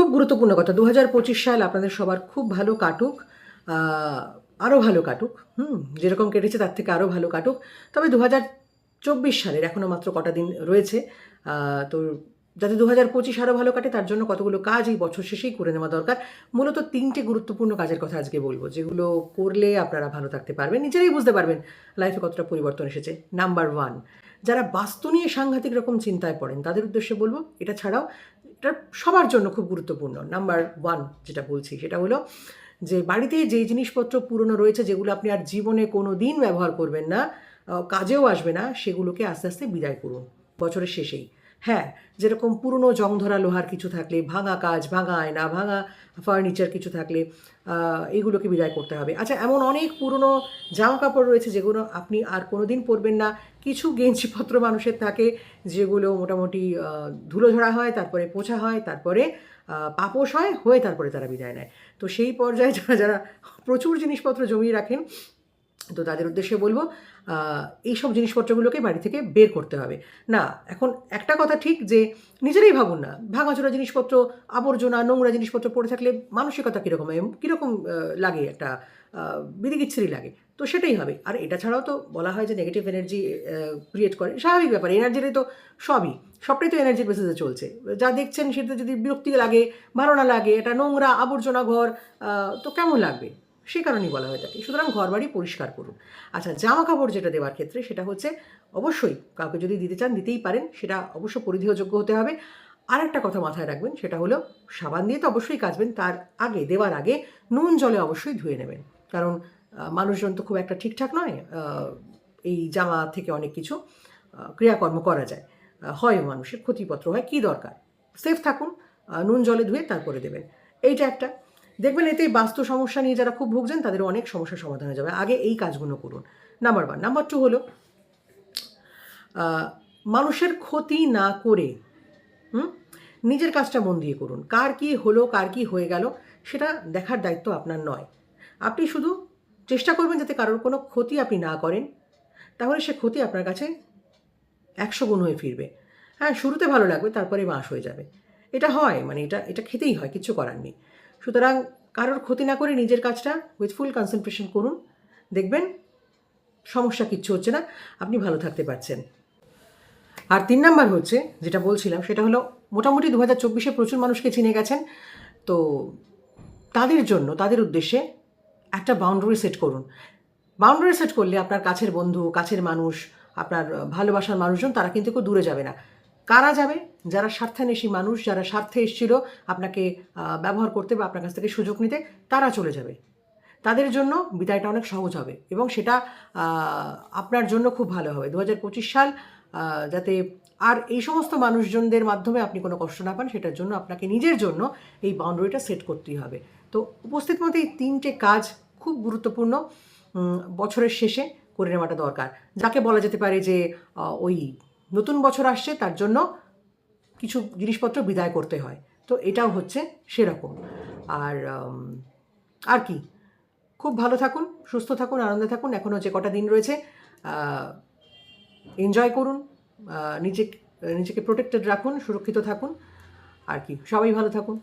খুব গুরুত্বপূর্ণ কথা। দু হাজার পঁচিশ সাল আপনাদের সবার খুব ভালো কাটুক আরও ভালো কাটুক, হুম, যেরকম কেটেছে তার থেকে আরও ভালো কাটুক। তবে দু হাজার চব্বিশ সালের এখনও মাত্র কটা দিন রয়েছে তো যাতে দু হাজার পঁচিশ আরও ভালো কাটে, তার জন্য কতগুলো কাজ এই বছর শেষেই করে নেওয়া দরকার। মূলত তিনটে গুরুত্বপূর্ণ কাজের কথা আজকে বলব, যেগুলো করলে আপনারা ভালো থাকতে পারবেন। নিজেরাই বুঝতে পারবেন, লাইফে কতটা পরিবর্তন এসেছে। নাম্বার ওয়ান যারা বাস্তু নিয়ে সাংঘাতিক রকম চিন্তায় পড়েন, তাদের উদ্দেশ্যে বলব, এটা ছাড়াও এটা সবার জন্য খুব গুরুত্বপূর্ণ। নাম্বার ওয়ান যেটা বলছি, সেটা হলো যে বাড়িতে যে জিনিসপত্র পুরনো রয়েছে, যেগুলো আপনি আর জীবনে কোনো দিন ব্যবহার করবেন না কাজেও আসবে না, সেগুলোকে আস্তে আস্তে বিদায় করুন। বছরের শেষেই। হ্যাঁ যেরকম পুরনো জং ধরা লোহার কিছু থাকলে, ভাঙা কাজ, ভাঙা আয়না, ভাঙা ফার্নিচার কিছু থাকলে এগুলোকে বিদায় করতে হবে। আচ্ছা এমন অনেক পুরনো জামা কাপড় রয়েছে যেগুলো আপনি আর কোনো দিন পরবেন না। কিছু গেঞ্জিপত্র মানুষের থাকে যেগুলো মোটামুটি ধুলো ঝরা হয়, তারপরে পোছা হয়, তারপরে পাপোষ হয়, হয়ে তারপরে তারা বিদায় নেয়। তো সেই পর্যায়ে যারা যারা প্রচুর জিনিসপত্র জমিয়ে রাখেন তো তাদের উদ্দেশ্যে বলব এইসব জিনিসপত্রগুলোকে বাড়ি থেকে বের করতে হবে। না, এখন একটা কথা ঠিক যে নিজেরাই ভাবুন না, ভাঙাচোরা জিনিসপত্র, আবর্জনা, নোংরা জিনিসপত্র পড়ে থাকলে মানসিকতা কীরকম কীরকম লাগে একটা বিধিকিচ্ছিরি লাগে। তো সেটাই হবে। আর এটা ছাড়াও তো বলা হয় যে নেগেটিভ এনার্জি ক্রিয়েট করে, স্বাভাবিক ব্যাপার এনার্জিটাই তো সবই, সবটাই তো এনার্জির বেসিসে চলছে। যা দেখছেন সেটা যদি বিরক্তি লাগে, ভালো না লাগে, এটা নোংরা আবর্জনা ঘর তো কেমন লাগবে? সেই কারণেই বলা হয়ে থাকে সুতরাং ঘর বাড়ি পরিষ্কার করুন। আচ্ছা জামা কাপড় যেটা দেওয়ার ক্ষেত্রে সেটা হচ্ছে অবশ্যই কাউকে যদি দিতে চান দিতেই পারেন, সেটা অবশ্য পরিধেয়যোগ্য হতে হবে। আর একটা কথা মাথায় রাখবেন, সেটা হলো সাবান দিয়ে তো অবশ্যই কাচবেন, তার আগে, দেওয়ার আগে নুন জলে অবশ্যই ধুয়ে নেবেন। কারণ মানুষজন তো খুব একটা ঠিকঠাক নয় এই জামা থেকে অনেক কিছু ক্রিয়াকর্ম করা যায়। হয় মানুষের, ক্ষতিপত্র হয়, কী দরকার? সেফ থাকুন নুন জলে ধুয়ে তারপরে দেবেন। এইটা একটা। দেখবেন এতে বাস্তু সমস্যা নিয়ে যারা খুব ভুগছেন, তাদের অনেক সমস্যার সমাধান হয়ে যাবে। আগে এই কাজগুলো করুন। নাম্বার ওয়ান নাম্বার টু হলো মানুষের ক্ষতি না করে, হুম, নিজের কাজটা মন দিয়ে করুন। কার কি হলো, কার কি হয়ে গেল, সেটা দেখার দায়িত্ব আপনার নয়। আপনি শুধু চেষ্টা করবেন যাতে কারোর কোনো ক্ষতি আপনি না করেন, তাহলে সে ক্ষতি আপনার কাছে একশো গুণ হয়ে ফিরবে। হ্যাঁ শুরুতে ভালো লাগবে, তারপরে মাস হয়ে যাবে। এটা হয় মানে এটা এটা খেতেই হয়, কিছু করার নেই। সুতরাং কারোর ক্ষতি না করে নিজের কাজটা উইথ ফুল কনসেন্ট্রেশন করুন। দেখবেন সমস্যা কিচ্ছু হচ্ছে না। আপনি ভালো থাকতে পারছেন। আর তিন নাম্বার হচ্ছে, যেটা বলছিলাম, সেটা হলো মোটামুটি দু হাজার চব্বিশে প্রচুর মানুষকে চিনে গেছেন। তো তাদের জন্য, তাদের উদ্দেশ্যে একটা বাউন্ডারি সেট করুন। বাউন্ডারি সেট করলে আপনার কাছের বন্ধু, কাছের মানুষ, আপনার ভালোবাসার মানুষজন, তারা কিন্তু কেউ দূরে যাবে না। কারা যাবে? যারা স্বার্থান্বেষী মানুষ, যারা স্বার্থে এসেছিল আপনাকে ব্যবহার করতে বা আপনার কাছ থেকে সুযোগ নিতে, তারা চলে যাবে। তাদের জন্য বিদায়টা অনেক সহজ হবে এবং সেটা আপনার জন্য খুব ভালো হবে। দু হাজার পঁচিশ সাল যাতে আর এই সমস্ত মানুষজনদের মাধ্যমে আপনি কোনো কষ্ট না পান, সেটার জন্য আপনাকে নিজের জন্য এই বাউন্ডারিটা সেট করতেই হবে। তো উপস্থিত মধ্যে এই তিনটে কাজ খুব গুরুত্বপূর্ণ বছরের শেষে করে নেওয়াটা দরকার। যাকে বলা যেতে পারে যে ওই নতুন বছর আসছে, তার জন্য কিছু জিনিসপত্র বিদায় করতে হয়। তো এটাও হচ্ছে সেরকম। আর আর কি? খুব ভালো থাকুন, সুস্থ থাকুন, আনন্দে থাকুন। এখনও যে কটা দিন রয়েছে এনজয় করুন নিজে নিজেকে প্রোটেক্টেড রাখুন, সুরক্ষিত থাকুন। আর কি? সবাই ভালো থাকুন।